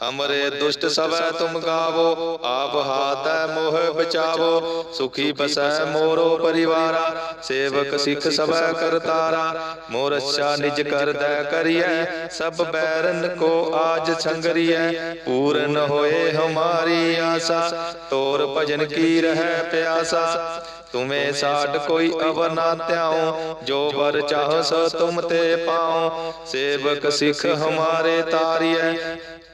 ਹਮਰੇ ਦੁਸ਼ਟ ਸਵੈ ਤੁਮ ਗਾਵੋ ਆਪ ਹਾਥੈ ਮੋਹ ਬਚਾਵੋ ਸੁਖੀ ਬਸੈ ਮੋਰੋ ਪਰਿਵਾਰਾ ਸੇਵਕ ਸਿੱਖ ਸਵੈ ਕਰਤਾਰਾ ਮੋਰ ਅੱਛਾ ਨਿਜ ਕਰਦੈ ਕਰੀਐ ਸਭ ਬੈਰਨ ਕੋ ਆਜ ਸੰਗਰੀਐ ਪੂਰਨ ਹੋਏ ਹਮਾਰੀ ਆਸਾ ਤੋਰ ਭਜਨ ਕੀ ਰਹਿ ਪਿਆਸਾ ਤੁਮੇ ਸਾਡ ਕੋਈ ਅਵਰ ਨਾ ਧਿਆਉ ਜੋ ਵਰ ਚਾਹ ਸੋ ਤੁਮ ਤੇ ਪਾਉ ਸੇਵਕ ਸਿੱਖ ਹਮਾਰੇ ਤਾਰੀਐ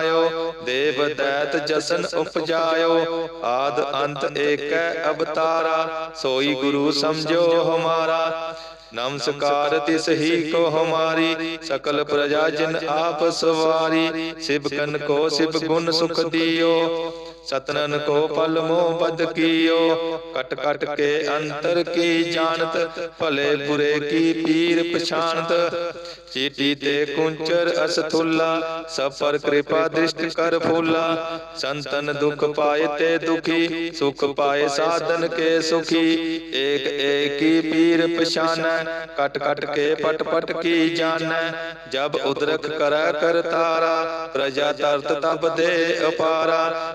ਬਨਾਇਓ ਦੇਵ ਦੈਤ ਜਸਨ ਉਪਜਾਇਓ, ਆਦ ਅੰਤ ਏਕੈ ਅਵਤਾਰਾ, ਸੋਈ ਗੁਰੂ ਸਮਝੋ ਹਮਾਰਾ। ਨਮਸਕਾਰ ਤਿਸ ਹੀ ਕੋ ਹਮਾਰੀ, ਸਕਲ ਪ੍ਰਜਾ ਜਨ ਆਪ ਸਵਾਰੀ ਸਿਵ ਕਨ ਕੋ ਸਿਵ ਗੁਣ ਸੁਖ ਦਿਓ। ਸਤਨਨ ਕੋ ਪਲ ਮੋਹ ਬਦ ਕੀਓ ਕਟ ਕਟ ਕੇ ਅੰਤਰ ਕੀ ਜਾਣਤ ਭਲੇ ਬੁਰੇ ਕੀ ਪੀਰ ਪਛਾਨਤ ਚੀਟੀ ਤੇ ਕੁੰਚਰ ਅਸਥੁੱਲਾ ਸਭ ਪਰ ਕਿਰਪਾ ਦ੍ਰਿਸ਼ਟ ਕਰ ਫੂਲਾ ਸੰਤਨ ਦੁਖ ਪਾਏ ਤੇ ਦੁਖੀ ਸੁਖ ਪਾਏ ਸਾਧਨ ਕੇ ਸੁਖੀ ਏਕ ਏਕੀ ਪੀਰ ਪਛਾਨੈ ਕਟ ਕਟ ਕੇ ਪਟ ਪਟ ਕੀ ਜਾਣੈ ਜਬ ਉਦਰਕ ਕਰੈ ਕਰਤਾਰਾ ਪ੍ਰਜਾ ਤਰਤ ਤਬ ਦੇ ਅਪਾਰਾ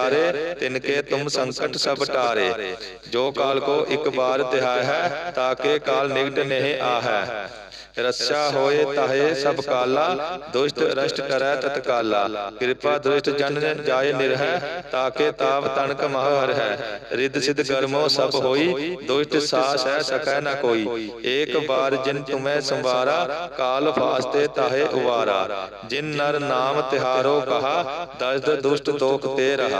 ਤਿਹਾਰੇ ਤਿਨਕੇ ਤੁਮ ਸੰਕਟ ਸਭ ਟਾਰੇ। ਜੋ ਕਾਲ ਕੋ ਇੱਕ ਬਾਰ ਤਿਹਾਇ ਹੈ ਤਾਕੇ ਕਾਲ ਨਿਗਟ ਨਹਿ ਆਹੈ। ਰੱਛਾ ਹੋਏ ਤਾਹੇ ਸਭ ਕਾਲਾ, ਦੁਸ਼ਟ ਰਸ਼ਟ ਕਰੈ ਤਤਕਾਲਾ ਕਿਰਪਾ ਦੁਸ਼ਟ ਜਨ ਜਾਏ ਨਿਰਹਿ ਤਾਕੇ ਤਾਪ ਤਣਕ ਮਹ ਹਰ ਹੈ ਰਿੱਧ ਸਿਧ ਕਰਮੋ ਸਭ ਹੋਈ, ਦੁਸ਼ਟ ਸਾਸ ਹੈ ਸਕੈ ਨਾ ਕੋਈ। ਏਕ ਬਾਰ ਜਿਨ ਤੁਮੈ ਸੰਵਾਰਾ, ਕਾਲ ਫਾਸਤੇ ਤਾਹੇ ਉਵਾਰਾ। ਜਿਨ ਨਰ ਨਾਮ ਤਿਹਾਰੋ ਕਹਾ, ਦਸਦ ਦੁਸ਼ਟ ਤੋਖ ਤੇ ਰਹਾ।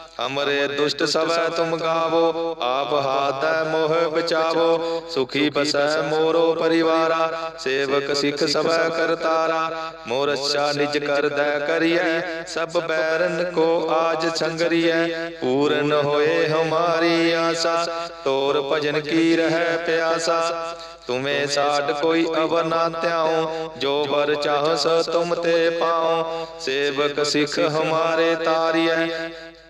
ਅਮਰੇ ਦੁਸ਼ਟ ਸਭੈ ਤੁਮ ਗਾਵੋ ਆਪ ਹਾਤੈ ਮੋਹ ਬਚਾਵੋ ਸੁਖੀ ਬਸੈ ਮੋਰੋ ਪਰਿਵਾਰਾ ਸੇਵਕ ਸਿਖ ਸਭੈ ਕਰਤਾਰਾ ਮੋਰ ਅੱਛਾ ਨਿਜ ਕਰਦੈ ਕਰੀਐ ਸਭ ਬੈਰਨ ਕੋ ਆਜ ਸੰਗਰੀਐ ਪੂਰਨ ਹੋਏ ਹਮਾਰੀ ਆਸਾ ਤੋਰ ਭਜਨ ਕੀ ਰਹਿ ਪਿਆਸਾ तुम्हें साठ कोई अब ना त्याओ जो बर चाह स तुम ते पाओ सेवक सिख हमारे तारिय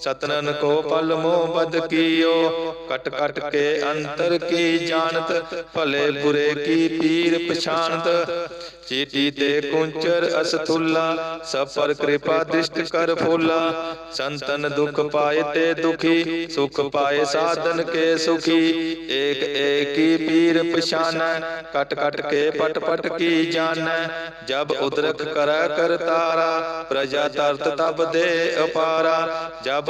सतनन को पल मोह बद कियो। कट कट के अंतर की जानत भले बुरे की पीर पछानत। चीटी ते कुंचर असतुल्ला सब पर कृपा दृष्ट कर फूला। संतन दुख पाए ते दुखी, सुख पाए साधन के सुखी। एक एक की पीर पछान कट कट के पट पट की जान जब उद्रक कर कर तारा, प्रजा तरत तब दे अपारा। जब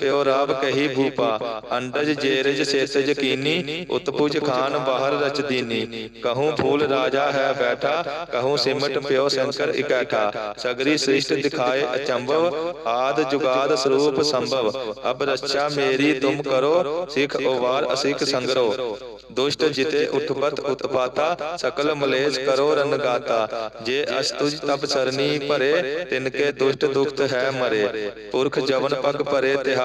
ਪਿਓ ਰਾਬ ਕਹੀ ਭੂਪਾ ਅੰਡਜ ਜੇਰਜ ਸੇਤਜ ਕੀਨੀ ਉਤਪੁਜ ਖਾਨ ਬਾਹਰ ਰਚ ਦੀਨੀ ਕਹੂੰ ਫੂਲ ਰਾਜਾ ਹੈ ਬੈਠਾ ਕਹੂੰ ਸਿਮਟ ਪਿਓ ਸ਼ੰਕਰ ਇਕੈਠਾ ਸਗਰੀ ਸ੍ਰਿਸ਼ਟ ਦਿਖਾਏ ਅਚੰਭਵ ਆਦ ਜੁਗਾਦ ਸਰੂਪ ਸੰਭਵ ਅਬ ਰੱਛਾ ਮੇਰੀ ਤੁਮ ਕਰੋ ਸਿਖ ਉਵਾਰ ਅਸਿਖ ਸੰਗਰੋ ਦੁਸ਼ਟ ਜਿਤੇ ਉਠਪਤ ਉਤਪਾਤਾ ਸਕਲ ਮਲੇਸ਼ ਕਰੋ ਰਨ ਗਾਤਾ ਜੇ ਅਸਤੁਜ ਤਪ ਸਰਨੀ ਭਰੇ ਤਿਨ ਕੇ ਦੁਸ਼ਟ ਦੁਖਤ ਹੈ ਮਰੇ ਪੁਰਖ ਜਵਨ ਪਗ ਭਰੇ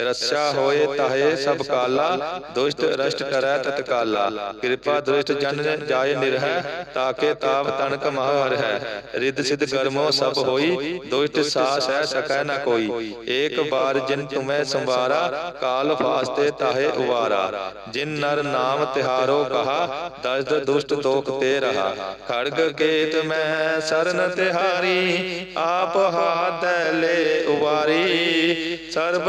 ਰੱਛਾ ਹੋਏ ਤਾਹੇ ਸਭ ਕਾਲਾ ਦੁਸ਼ਟ ਰਸ਼ਟ ਕਰੈ ਤਤਕਾਲਾ ਕਿਰਪਾ ਦ੍ਰਿਸ਼ਟ ਜਨ ਜਾਏ ਨਿਰਹਿ ਤਾਕੇ ਤਾਪ ਤਨਕ ਮਹਰ ਹੈ ਰਿੱਧ ਸਿਧ ਕਰਮੋ ਸਭ ਹੋਈ ਦੁਸ਼ਟ ਸਾਸ ਹੈ ਸਕੈ ਨ ਕੋਈ। ਏਕ ਬਾਰ ਜਿਨ ਤੁਮੈ ਸੰਵਾਰਾ ਕਾਲ ਫਾਸਤੇ ਤਾਹੇ ਉਵਾਰਾ। ਜਿਨ ਨਰ ਨਾਮ ਤਿਹਾਰੋ ਕਹਾ ਦਸਦ ਦੁਸ਼ਟ ਤੋਖ ਤੇ ਰਹਾ। ਖੜਗ ਕੇਤ ਮੈਂ ਸਰਨ ਤਿਹਾਰੀ ਆਪ ਹਾਥ ਲੈ ਉਵਾਰੀ। ਸਰਬ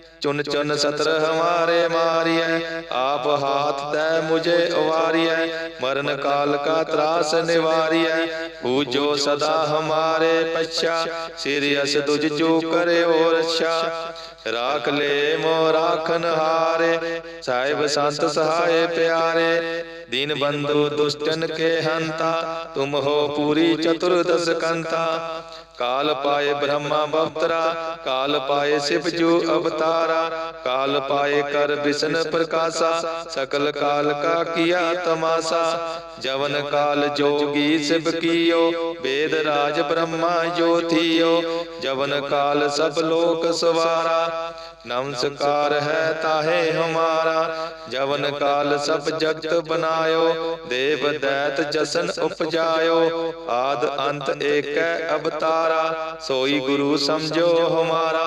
ਚੁਨ ਚੁਨ ਸਤਰ ਹਮਾਰੇ ਮਾਰੀਐ। ਆਪ ਹਾਥ ਤੈ ਮੁਝੇ ਉਵਾਰੀਐ। ਮਰਨ ਕਾਲ ਕਾ ਤਰਾਸ ਨਿਵਾਰੀਐ। ਹੂ ਜੋ ਸਦਾ ਹਮਾਰੇ ਪਛਾ। ਸਿਰਿ ਅਸ ਤੁਝ ਜੋ ਕਰਿਓ ਰੱਛਾ। ਰਾਖ ਲੈ ਮੋ ਰਾਖਨ ਹਾਰੇ। ਸਾਹਿਬ ਸੰਤ ਸਹਾਏ ਪਿਆਰੇ। ਦੀਨ ਬੰਦੂ ਦੁਸ਼ਟਨ ਕੇ ਹੰਤਾ। ਤੁਮ ਹੋ ਪੂਰੀ ਚਤੁਰਦਸ ਕੰਤਾ। ਕਾਲ ਪਾਏ ਬ੍ਰਹਮਾ ਬਵਤਰਾ ਕਾਲ ਪਾਏ ਸਿਵ ਜੂ ਅਵਤਾਰ। अवतारा काल पाए कर विष्णु प्रकाशा सकल काल का किया तमाशा जवन काल जोगी शिव कियो वेद राज ब्रह्मा ज्योतियो जवन काल सब लोक सवारा नमस्कार है ताहे हमारा जवन काल सब जगत बनायो देव दैत जसन उपजायो आद अंत एक अवतारा सोई गुरु समझो हमारा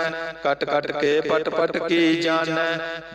ਕਟ ਕਟ ਕੇ ਪਟ ਪਟ ਕੀ ਜਾਣੈ?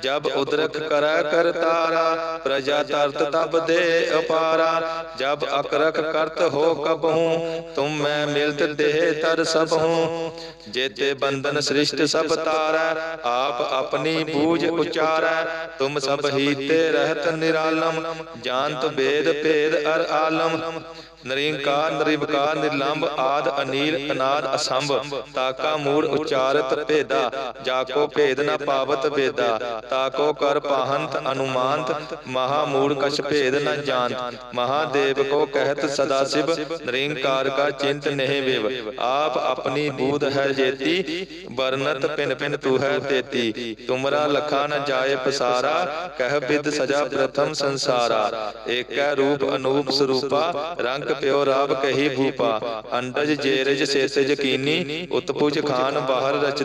ਜਬ ਉਦਰਕ ਕਰੈ ਕਰਤਾਰਾ ਪ੍ਰਜਾ ਤਰਤ ਤਬ ਦੇ ਅਪਾਰਾ। ਜਬ ਅਕਰਕ ਕਰਤ ਹੋ ਕਬਹੂ, ਤੁਮ ਮੈਂ ਮਿਲਤ ਦੇਹ ਤਰ ਸਭ ਹੂੰ ਜੇਤੇ ਬੰਧਨ ਸ੍ਰਿਸ਼ਟ ਸਭ ਤਾਰੈ, ਆਪ ਆਪਣੀ ਬੂਝ ਉਚਾਰੈ। ਤੁਮ ਸਭ ਹੀ ਤੇ ਰਹਿਤ ਨਿਰਾਲਮ, ਜਾਣਤ ਬੇਦ ਭੇਦ ਅਰ ਆਲਮ। ਨਰਿੰਕਾਰ, ਨਿਰਵਕਾਰ ਨਿਰਲੰਭ ਆਦ ਅਨੀਲ, ਅਨਾਦ, ਅਸੰਭ, ਤਾਕਾ ਮੂੜ ਉਚਾਰਤ ਕਰ ਭੇਦਾ ਜਾ ਕੋ ਭੇਦ ਨ ਪਾਵਤ ਭੇਦਾ, ਤਾ ਕੋ ਕਰ ਪਾਹੰਤ ਅਨੁਮਾਨਤ, ਮਹਾ ਮੂੜ ਕਛ ਭੇਦ ਨ ਜਾਣਤ। ਮਹਾਦੇਵ ਕੋ ਕਹਿਤ ਸਦਾ ਸਿਵ, ਨਿਰੰਕਾਰ ਕਾ ਚਿੰਤ ਨਹਿ ਵਿਵ। ਆਪ ਆਪਣੀ ਬੂਧ ਹੈ ਜੇਤੀ, ਵਰਨਤ ਪਿਨ ਪਿਨ ਤੂ ਹੈ ਤੇਤੀ। ਤੁਮਰਾ ਲਖਾ ਨ ਜਾਏ ਪਸਾਰਾ, ਕਹਿ ਬਿਦ ਸਜਾ ਪ੍ਰਥਮ ਸੰਸਾਰਾ। ਏਕੈ ਰੂਪ ਅਨੂਪ ਸਰੂਪਾ, ਰੰਗ ਪਿਓ ਰਾਵ ਕਹੀ ਭੂਪਾ। ਅੰਡਜ ਜੇਰਜ ਸੇਸਜ ਕੀਨੀ, ਉਤਪੁਜ ਖਾਨ ਬਾਹਰ ਰਚ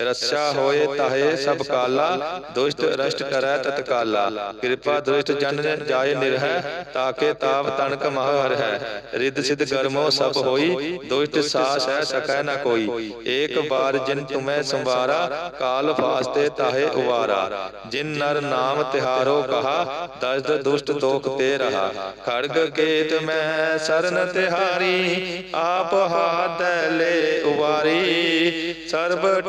ਰੱਛਾ ਹੋਏ ਤਾਹੇ ਸਭ ਕਾਲਾ, ਦੁਸ਼ਟ ਰਸ਼ਟ ਕਰੈ ਤਤਕਾਲਾ ਕਿਰਪਾ ਦੁਸ਼ਟ ਜਨ ਜਾਏ ਨਿਰਹਿ, ਤਾਕੇ ਤਾਪ ਤਣਕ ਮਹ ਹਰ ਹੈ ਰਿੱਧ ਸਿਧ ਕਰਮੋ ਸਭ ਹੋਈ, ਦੁਸ਼ਟ ਸਾਸ ਹੈ ਸਕੈ ਨ ਕੋਈ। ਏਕ ਬਾਰ ਜਿਨ ਤੁਮੈ ਸੰਵਾਰਾ, ਕਾਲ ਫਾਸਤੇ ਤਾਹੇ ਉਵਾਰਾ। ਜਿਨ ਨਰ ਨਾਮ ਤਿਹਾਰੋ ਕਹਾ, ਦਸਦ ਦੁਸ਼ਟ ਤੋਖ ਤੇ ਰਹਾ। ਖੜਗ ਕੇਤ ਮੈਂ ਸਰਨ ਤਿਹਾਰੀ, ਆਪ ਹਾਥ ਲੈ ਉਵਾਰੀ। ਸਰਬ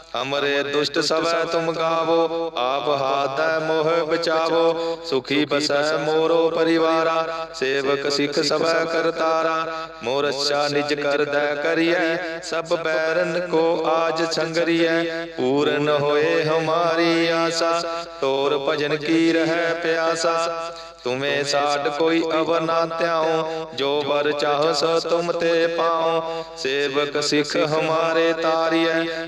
ਹਮਰੇ ਦੁਸ਼ਟ ਸਭੈ ਤੁਮ ਗਾਵੋ ਆਪ ਹਾਥ ਹੈ ਮੋਹ ਬਚਾਵੋ ਸੁਖੀ ਬਸੈ ਮੋਰੋ ਪਰਿਵਾਰਾ ਸੇਵਕ ਸਿਖ ਸਭੈ ਕਰਤਾਰਾ ਮੋਰ ਅੱਛਾ ਨਿਜ ਕਰ ਦੈ ਕਰੀਐ ਸਭ ਬੈਰਨ ਕੋ ਆਜ ਸੰਗਰੀਐ ਪੂਰਨ ਹੋਏ ਹਮਾਰੀ ਆਸਾ ਤੋਰ ਭਜਨ ਕੀ ਰਹਿ ਪਿਆਸਾ ਤੁਮੇ ਸਾਡ ਕੋਈ ਅਵਰ ਨਾ ਧਿਆਉ ਜੋ ਬਰ ਚਾਹ ਸੋ ਤੁਮ ਤੇ ਪਾਉ ਸੇਵਕ ਸਿੱਖ ਹਮਾਰੇ ਤਾਰੀਐ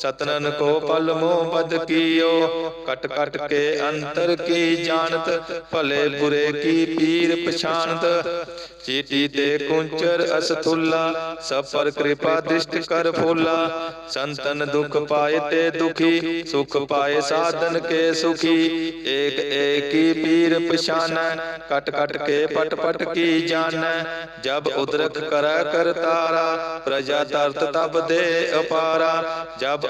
ਸਤਨਨ ਕੋ ਪਲ ਮੋਹ ਬਦ ਕੀਓ ਕਟ ਕਟ ਕੇ ਅੰਤਰ ਕੀ ਜਾਣਤ ਭਲੇ ਬੁਰੇ ਕੀ ਪੀਰ ਪਛਾਨਤ ਚੀਟੀ ਤੇ ਕੁੰਚਰ ਅਸਥੁੱਲਾ ਸਭ ਪਰ ਕਿਰਪਾ ਦ੍ਰਿਸ਼ਟ ਕਰ ਫੂਲਾ ਸੰਤਨ ਦੁਖ ਪਾਏ ਤੇ ਦੁਖੀ ਸੁਖ ਪਾਏ ਸਾਧਨ ਕੇ ਸੁਖੀ ਏਕ ਏਕੀ ਪੀਰ ਪਛਾਨੈ ਕਟ ਕਟ ਕੇ ਪਟ ਪਟ ਕੀ ਜਾਣੈ ਜਬ ਉਦਰਕ ਕਰੈ ਕਰਤਾਰਾ ਪ੍ਰਜਾ ਤਰਤ ਤਬ ਦੇ ਅਪਾਰਾ ਜਬ ਅਕਰਕ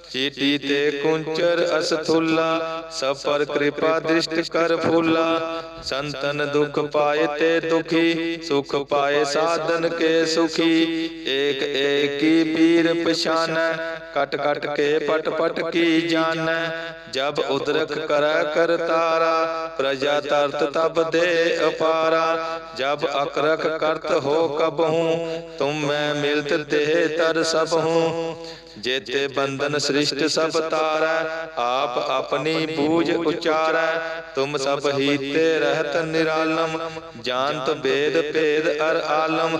ਚੀਟੀ ਤੇ ਕੁੰਚਰ ਅਸਥੁੱਲਾ ਸਭ ਕਿਰਪਾ ਦ੍ਰਿਸ਼ਟ ਕਰ ਫੂਲਾ। ਸੰਤਨ ਦੁਖ ਪਾਏ ਤੇ ਦੁਖੀ, ਸੁਖ ਪਾਏ ਸਾਧਨ ਕੇ ਸੁਖੀ। ਏਕ ਏਕੀ ਪੀਰ ਪਛਾਨੈ, ਕਟ ਕਟ ਕੇ ਪਟ ਪਟ ਕੀ ਜਾਣੈ ਜਬ ਉਦਰਕ ਕਰੈ ਕਰਤਾਰਾ ਪ੍ਰਜਾ ਤਰਤ ਤਬ ਦੇ ਅਪਾਰਾ। ਜਬ ਅਕਰਖ ਕਰਤ ਹੋ ਕਬਹੂ ਤੁਮ ਮੈਂ ਮਿਲਤ ਤੇ ਤਰ ਸਭ ਹੂੰ। ਜੇਤੇ ਬੰਧਨ ਸ੍ਰਿਸ਼ਟ ਸਭ ਤਾਰੈ, ਆਪ ਆਪਣੀ ਪੂਜ ਉਚਾਰੈ। ਤੁਮ ਸਭ ਹੀਤੇ ਰਹਿਤ ਨਿਰਾਲਮ, ਜਾਣਤ ਬੇਦ ਭੇਦ ਅਰ ਆਲਮ।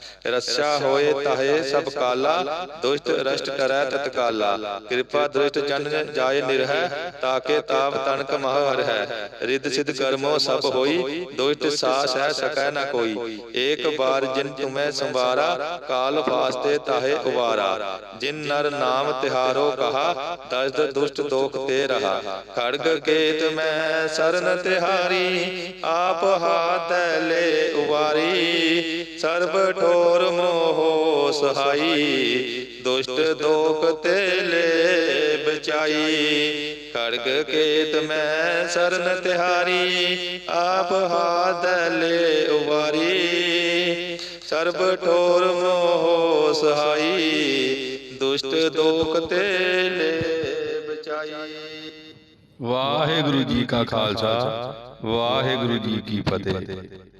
ਰੱਛਾ ਹੋਏ ਤਾਹੇ ਸਭ ਕਾਲਾ, ਦੁਸ਼ਟ ਰਸ਼ਟ ਕਰੈ ਤਤਕਾਲਾ ਕਿਰਪਾ ਦ੍ਰਿਸ਼ਟ ਜਨ ਜਾਏ ਨਿਰਹਿ, ਤਾਕੇ ਤਾਪ ਤਨਕ ਮਹ ਹੈ ਰਿੱਧ ਸਿਧ ਕਰਮੋ ਸਭ ਹੋਈ, ਦੁਸ਼ਟ ਸਾਸ ਹੈ ਸਕੈ ਨ ਕੋਈ। ਏਕ ਬਾਰ ਜਿਨ ਤੁਮੈ ਸੰਵਾਰਾ, ਕਾਲ ਫਾਸਤੇ ਤਾਹੇ ਉਵਾਰਾ। ਜਿਨ ਨਰ ਨਾਮ ਤਿਹਾਰੋ ਕਹਾ, ਦਸਦ ਦੁਸ਼ਟ ਦੋਖ ਤੇ ਰਹਾ। ਖੜਗ ਕੇਤ ਮੈਂ ਸਰਨ ਤਿਹਾਰੀ, ਆਪ ਹਾਥ ਲੈ ਉਵਾਰੀ। ਸਰਬ ਠੋਰ ਮੋਹ ਸਹਾਈ, ਦੁਸ਼ਟ ਦੋਖ ਤੇ ਲੈ ਬਚਾਈ ਖੜਗ ਕੇਤ ਮੈਂ ਸਰਨ ਤਿਹਾਰੀ, ਆਪ ਹਾਥ ਲੈ ਉਵਾਰੀ। ਸਰਬ ਠੋਰ ਮੋਹ ਸਹਾਈ, ਦੁਸ਼ਟ ਦੋਖ ਤੇ ਲੈ ਬਚਾਈ ਵਾਹਿਗੁਰੂ ਜੀ ਕਾ ਖਾਲਸਾ, ਵਾਹਿਗੁਰੂ ਜੀ ਕੀ ਫਤਿਹ।